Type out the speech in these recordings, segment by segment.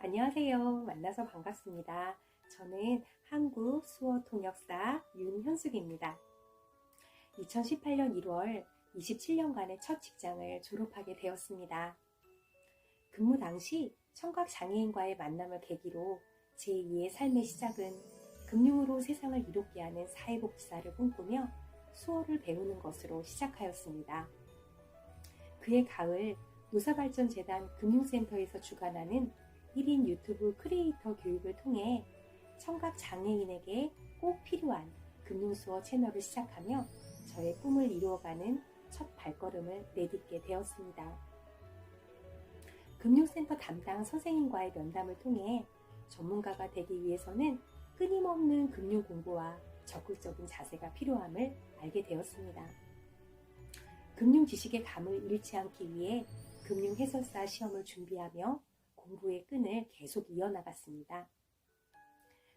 안녕하세요. 만나서 반갑습니다. 저는 한국 수어 통역사 윤현숙입니다. 2018년 1월 27년간의 첫 직장을 졸업하게 되었습니다. 근무 당시 청각 장애인과의 만남을 계기로 제2의 삶의 시작은 금융으로 세상을 이롭게 하는 사회복지사를 꿈꾸며 수어를 배우는 것으로 시작하였습니다. 그해 가을 노사발전재단 금융센터에서 주관하는 1인 유튜브 크리에이터 교육을 통해 청각 장애인에게 꼭 필요한 금융수어 채널을 시작하며 저의 꿈을 이루어가는 첫 발걸음을 내딛게 되었습니다. 금융센터 담당 선생님과의 면담을 통해 전문가가 되기 위해서는 끊임없는 금융 공부와 적극적인 자세가 필요함을 알게 되었습니다. 금융 지식의 감을 잃지 않기 위해 금융 해설사 시험을 준비하며 공부의 끈을 계속 이어나갔습니다.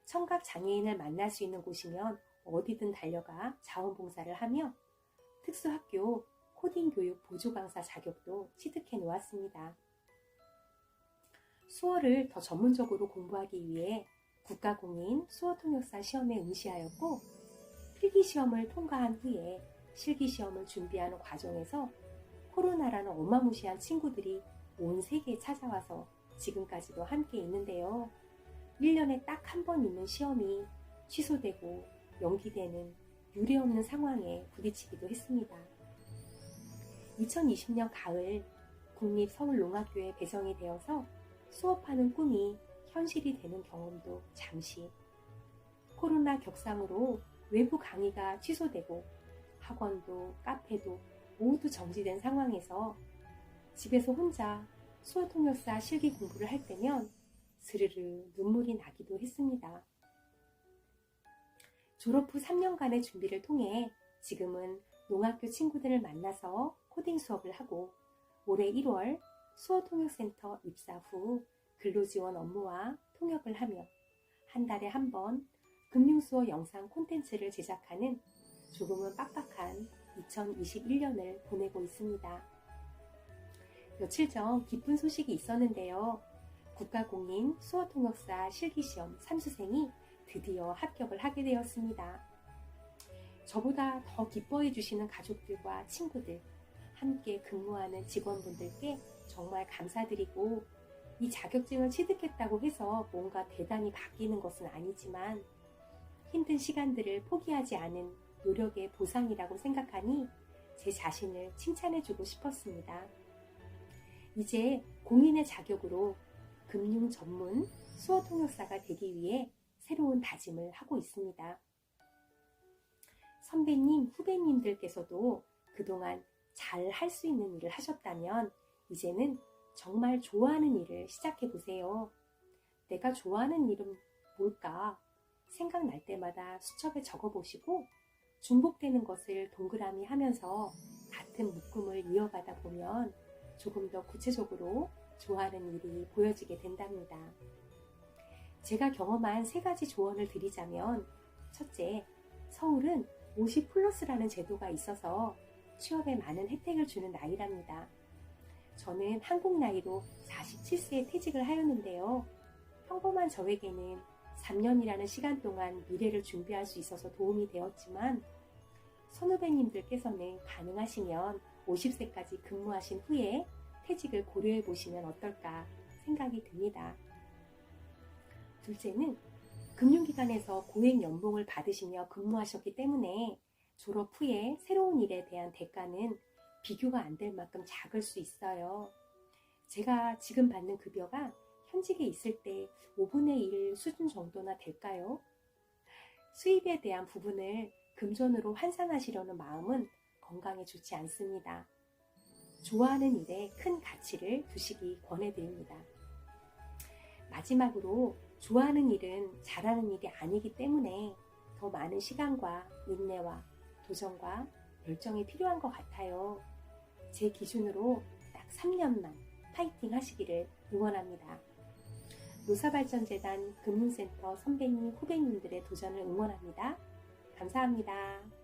청각 장애인을 만날 수 있는 곳이면 어디든 달려가 자원봉사를 하며 특수학교 코딩 교육 보조 강사 자격도 취득해 놓았습니다. 수어를 더 전문적으로 공부하기 위해 국가공인 수어통역사 시험에 응시하였고 필기 시험을 통과한 후에 실기 시험을 준비하는 과정에서 코로나라는 어마무시한 친구들이 온 세계에 찾아와서 지금까지도 함께 있는데요. 1년에 딱 한 번 있는 시험이 취소되고 연기되는 유례없는 상황에 부딪히기도 했습니다. 2020년 가을 국립서울농학교에 배정이 되어서 수업하는 꿈이 현실이 되는 경험도 잠시 코로나 격상으로 외부 강의가 취소되고 학원도 카페도 모두 정지된 상황에서 집에서 혼자 수어통역사 실기 공부를 할 때면 스르르 눈물이 나기도 했습니다. 졸업 후 3년간의 준비를 통해 지금은 농학교 친구들을 만나서 코딩 수업을 하고 올해 1월 수어통역센터 입사 후 근로지원 업무와 통역을 하며 한 달에 한 번 금융수어 영상 콘텐츠를 제작하는 조금은 빡빡한 2021년을 보내고 있습니다. 며칠 전 기쁜 소식이 있었는데요. 국가공인 수어통역사 실기시험 3수생이 드디어 합격을 하게 되었습니다. 저보다 더 기뻐해 주시는 가족들과 친구들, 함께 근무하는 직원분들께 정말 감사드리고 이 자격증을 취득했다고 해서 뭔가 대단히 바뀌는 것은 아니지만 힘든 시간들을 포기하지 않은 노력의 보상이라고 생각하니 제 자신을 칭찬해주고 싶었습니다. 이제 공인의 자격으로 금융 전문 수어 통역사가 되기 위해 새로운 다짐을 하고 있습니다. 선배님, 후배님들께서도 그동안 잘 할 수 있는 일을 하셨다면 이제는 정말 좋아하는 일을 시작해 보세요. 내가 좋아하는 일은 뭘까? 생각날 때마다 수첩에 적어 보시고 중복되는 것을 동그라미 하면서 같은 묶음을 이어가다 보면 조금 더 구체적으로 좋아하는 일이 보여지게 된답니다. 제가 경험한 세 가지 조언을 드리자면 첫째, 서울은 50 플러스라는 제도가 있어서 취업에 많은 혜택을 주는 나이랍니다. 저는 한국 나이로 47세에 퇴직을 하였는데요. 평범한 저에게는 3년이라는 시간 동안 미래를 준비할 수 있어서 도움이 되었지만 선후배님들께서는 가능하시면 50세까지 근무하신 후에 퇴직을 고려해 보시면 어떨까 생각이 듭니다. 둘째는 금융기관에서 고액 연봉을 받으시며 근무하셨기 때문에 졸업 후에 새로운 일에 대한 대가는 비교가 안 될 만큼 작을 수 있어요. 제가 지금 받는 급여가 현직에 있을 때 5분의 1 수준 정도나 될까요? 수입에 대한 부분을 금전으로 환산하시려는 마음은 건강에 좋지 않습니다. 좋아하는 일에 큰 가치를 두시기 권해드립니다. 마지막으로 좋아하는 일은 잘하는 일이 아니기 때문에 더 많은 시간과 인내와 도전과 열정이 필요한 것 같아요. 제 기준으로 딱 3년만 파이팅 하시기를 응원합니다. 노사발전재단 금융센터 선배님, 후배님들의 도전을 응원합니다. 감사합니다.